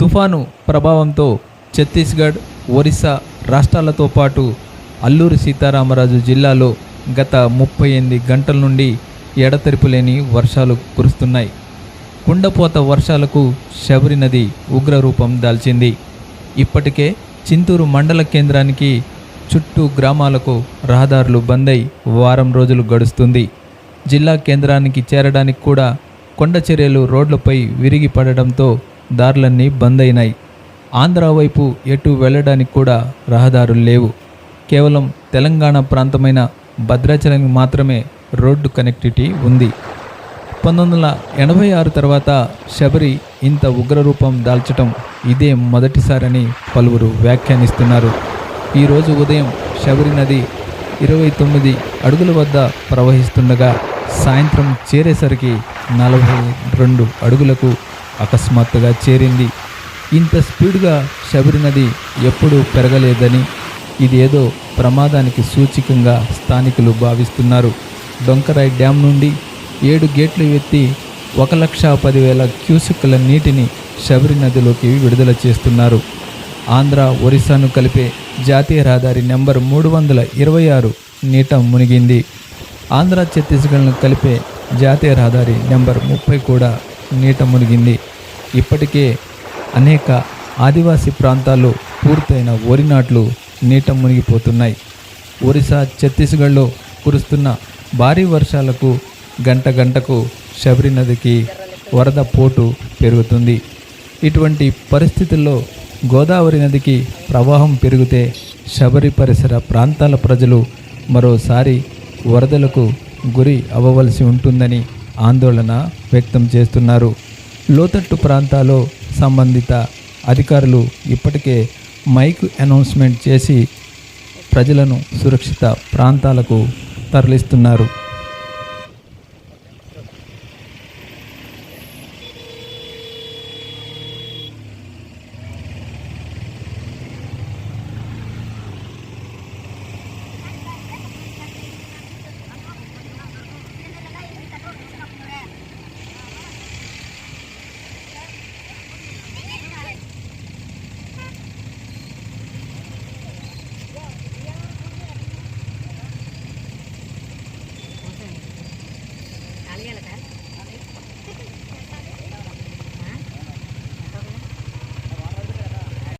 తుఫాను ప్రభావంతో ఛత్తీస్గఢ్ ఒరిస్సా రాష్ట్రాలతో పాటు అల్లూరి సీతారామరాజు జిల్లాలో గత ముప్పై ఎనిమిది గంటల నుండి ఎడతెరిపి లేని వర్షాలు కురుస్తున్నాయి. కుండపోత వర్షాలకు శబరి నది ఉగ్రరూపం దాల్చింది. ఇప్పటికే చింతూరు మండల కేంద్రానికి చుట్టూ గ్రామాలకు రహదారులు బంద్ అయి వారం రోజులు గడుస్తుంది. జిల్లా కేంద్రానికి చేరడానికి కూడా కొండ చర్యలు రోడ్లపై విరిగి పడడంతో దారులన్నీ బంద్ అయినాయి ఆంధ్ర వైపు ఎటు వెళ్ళడానికి కూడా రహదారులు లేవు. కేవలం తెలంగాణ ప్రాంతమైన భద్రాచలానికి మాత్రమే రోడ్డు కనెక్టివిటీ ఉంది. పంతొమ్మిది వందల ఎనభై ఆరు తర్వాత శబరి ఇంత ఉగ్రరూపం దాల్చటం ఇదే మొదటిసారని పలువురు వ్యాఖ్యానిస్తున్నారు. ఈరోజు ఉదయం శబరి నది ఇరవై తొమ్మిది అడుగుల వద్ద ప్రవహిస్తుండగా సాయంత్రం చేరేసరికి నలభై రెండు అడుగులకు అకస్మాత్తుగా చేరింది. ఇంత స్పీడ్గా శబరి నది ఎప్పుడూ పెరగలేదని ఇదేదో ప్రమాదానికి సూచికంగా స్థానికులు భావిస్తున్నారు. డొంకరాయ్ డ్యాం నుండి ఏడు గేట్లు ఎత్తి ఒక లక్ష పదివేల క్యూసెక్కుల నీటిని శబరి నదిలోకి విడుదల చేస్తున్నారు. ఆంధ్ర ఒరిస్సాను కలిపే జాతీయ రహదారి నెంబర్ మూడు వందల ఇరవై ఆరు నీట మునిగింది. ఆంధ్ర ఛత్తీస్గఢ్ను కలిపే జాతీయ రహదారి నెంబర్ ముప్పై కూడా నీట మునిగింది. ఇప్పటికే అనేక ఆదివాసీ ప్రాంతాల్లో పూర్తయిన వరి నాట్లు నీట మునిగిపోతున్నాయి. ఒరిస్సా ఛత్తీస్గఢ్లో కురుస్తున్న భారీ వర్షాలకు గంట గంటకు శబరి నదికి వరద పోటు పెరుగుతుంది. ఇటువంటి పరిస్థితుల్లో గోదావరి నదికి ప్రవాహం పెరిగితే శబరి పరిసర ప్రాంతాల ప్రజలు మరోసారి వరదలకు గురి అవ్వవలసి ఉంటుందని ఆందోళన వ్యక్తం చేస్తున్నారు. లోతట్టు ప్రాంతాల్లో సంబంధిత అధికారులు ఇప్పటికే మైక్ అనౌన్స్మెంట్ చేసి ప్రజలను సురక్షిత ప్రాంతాలకు తరలిస్తున్నారు.